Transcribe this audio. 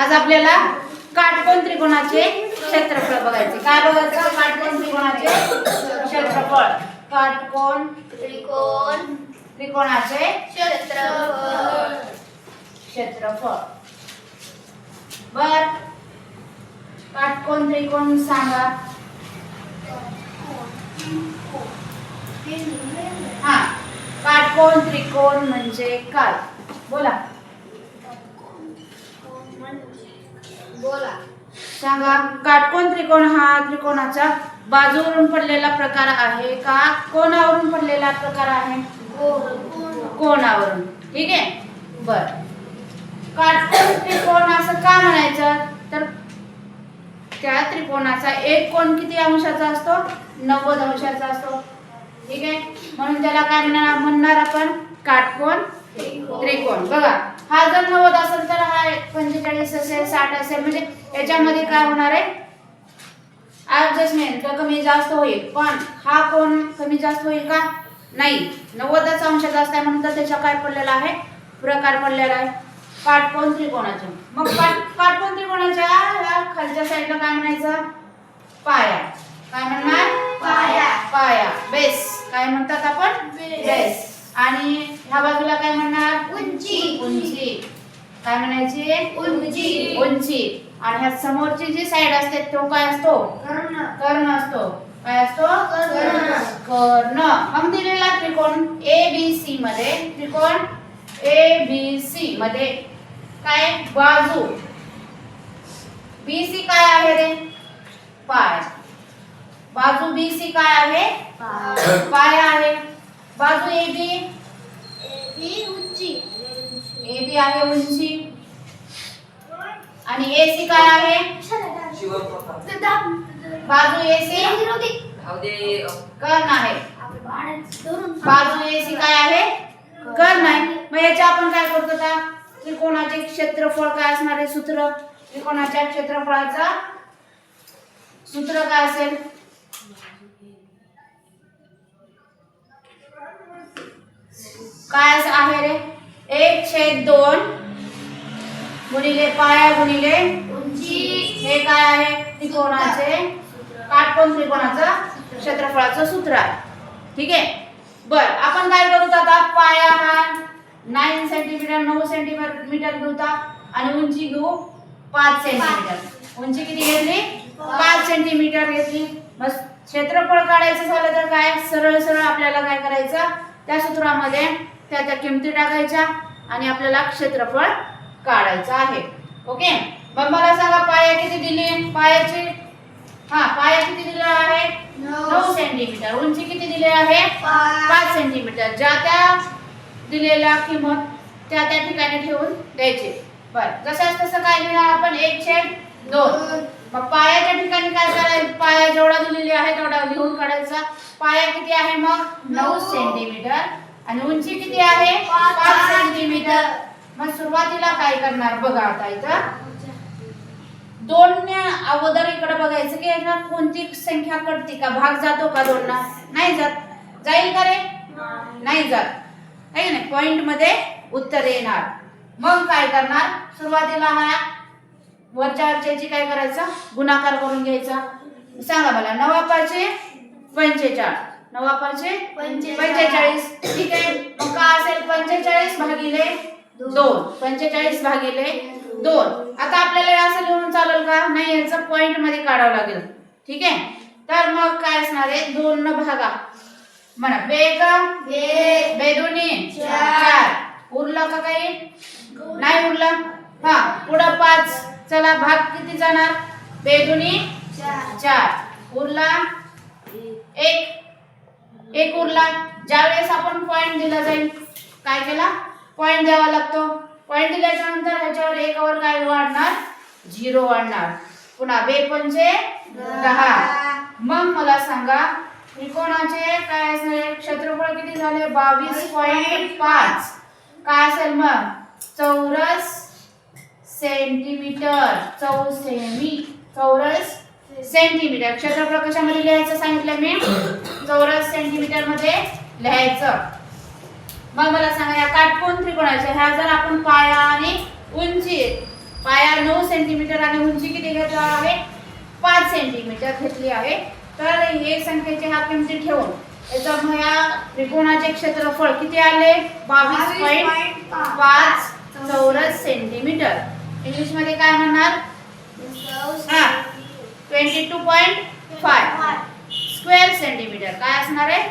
आज आपल्याला काटकोन त्रिकोणाचे क्षेत्रफळ बघायचे. काय बघायचं? काटकोन त्रिकोणाचे क्षेत्रफळ. काटकोन त्रिकोण त्रिकोणाचे क्षेत्रफळ. क्षेत्रफळ. बर. काटकोन त्रिकोण सांगा. हा. काटकोन त्रिकोण म्हणजे काय? बोला. बोला. सांगा काटकोन त्रिकोण हा त्रिकोणाचा बाजूवरून पडलेला प्रकार आहे का? कोणावरून पडलेला प्रकार आहे? कोणावरून. ठीक आहे? बर. काटकोन त्रिकोण असं का म्हणायचं? तर त्या त्रिकोणाचा एक कोण किती अंशाचा असतो? नव्वद अंशाचा असतो. ठीक आहे? म्हणून त्याला काय म्हणणार म्हणणार आपण? काटकोन त्रिकोण बघा हा जर नव्वद असेल तर हा पंचेचाळीस असेल साठ असेल म्हणजे याच्यामध्ये काय होणार आहे? ऍडजस्टमेंट कमी जास्त होईल. पण हा कोण कमी जास्त होईल का? नाही. नव्वदच अंश जास्त आहे म्हणून तर त्याच्या काय पडलेला आहे? प्रकार पडलेला आहे. काटकोन त्रिकोणाचे? मग काट काटकोन त्रिकोणाच्या ह्या खालच्या साईडला काय म्हणायचं? पाया. काय म्हणणार? पाया. पाया. बेस. काय म्हणतात आपण. बेस. आणि ह्या बाजूला काय म्हणणार? उंची. उंची. काय म्हणायची? उंची. उंची. आणि ह्या समोरची जी साईड असते तो काय असतो? कर्ण. कर्ण असतो. काय असतो? कर्ण. कर्ण. मग दिलेला त्रिकोण ए बी सी मध्ये त्रिकोण ए बी सी मध्ये. काय? बाजू. बी सी काय आहे रे? पाय. बाजू बी सी काय आहे? पाय. आहे. बाजू ए बी ही उंची. ए बी आहे उंची. आणि ए सी काय आहे? बाजू ए सी. कर्ण आहे. बाजू ए सी काय आहे? कर्ण आहे. मग याच्या आपण काय करतो आता? त्रिकोणाचे क्षेत्रफळ काय असणार आहे? सूत्र. त्रिकोणाच्या क्षेत्रफळाचा सूत्र काय असेल? काय आहे रे? एक छेद दोन. गुणिले पाया गुणिले उंची. हे काय आहे? त्रिकोणाचे. काटकोण त्रिकोणाचं क्षेत्रफळाचं सूत्र आहे. ठीक आहे? बर आपण काय करू आता पाया हा नाईन सेंटीमीटर नऊ सेंटीमीटर घेऊ आणि उंची घेऊ पाच सेंटीमीटर उंची किती घेतली? पाच सेंटीमीटर घेतली. मग क्षेत्रफळ काढायचं झालं तर काय? सरळ सरळ आपल्याला काय करायचं? त्या सूत्रामध्ये त्या त्या किमती टाकायच्या आणि आपल्याला क्षेत्रफळ काढायचं आहे. ओके मग मला सांगा पाया किती दिली? पायाची? हा पाया किती दिला आहे? नऊ. सेंटीमीटर उंची किती दिली आहे? पाच. सेंटीमीटर ज्या त्या दिलेल्या किंमत त्या त्या ठिकाणी ठेवून द्यायचे. बर. जशाच तसं काय लिहिणार आपण? एक छेद दोन. मग पायाच्या ठिकाणी काय करायचं? पाया जेवढा दिलेली आहे तेवढा लिहून काढायचा. पाया किती आहे मग? नऊ. सेंटीमीटर आणि उंची किती आहे? पाच सेंटीमीटर मग सुरुवातीला काय करणार बघा आता इथं. दोन अगोदर इकडे बघायचं की कोणती संख्या कटते का? भाग जातो का दोनना? नाही जात. जाईल का रे? नाही. जात. आहे की नाही? पॉइंटमध्ये उत्तर येणार. मग काय करणार? सुरुवातीला हा वरच्या वरच्याची काय करायचा? गुणाकार करून घ्यायचा. सांगा मला. नवा पाचशे पंचेचाळीस नवा पाचशे पंचेचाळीस. ठीक आहे. मग काय असेल पंचेचाळीस भागिले दोन. पंचेचाळीस भागिले दोन. आता आपल्याला असं लिहून चालेल का? नाही याचं पॉइंटमध्ये काढावं लागेल. ठीक आहे? तर मग काय असणार आहे? दोन न भागा. म्हणा. बेगम बे. बेदुनी. चार. उरलं का काही? नाही उरलं. हा. पुढं पाच. चला भाग किती जाणार? बेदुनी चार. उरला? एक. एक उरला. ज्यावेळेस आपण पॉईंट दिला जाईल काय केला? पॉईंट द्यावा लागतो. पॉईंट दिल्याच्या नंतर ह्याच्यावर एकावर काय वाढणार? झिरो वाढणार. पुन्हा बेपंचे दहा. मग मला सांगा त्रिकोणाचे काय असणार क्षेत्रफळ किती झाले? बावीस पॉईंट पाच. काय असेल मग? चौरस सेंटीमीटर चौसेमी. चौरस सेंटीमीटर. क्षेत्रफळ कशामध्ये लिहायचं? सांगितलं मी. चौरस सेंटीमीटरमध्ये लिहायचं. मग मला सांगा या काटकोन त्रिकोणाच्या ह्या जर आपण पाया आणि उंची पाया नऊ सेंटीमीटर आणि उंची किती घेतला आहे? पाच सेंटीमीटर घेतली आहे. तर हे संख्येचे हा किमती ठेवून याचा ह्या त्रिकोणाचे क्षेत्रफळ किती आले? बावीस पॉईंट पाच. चौरस सेंटीमीटर. इंग्लिशमध्ये काय म्हणणार? हा. Twenty two point five. Square centimetre. काय असणार आहे?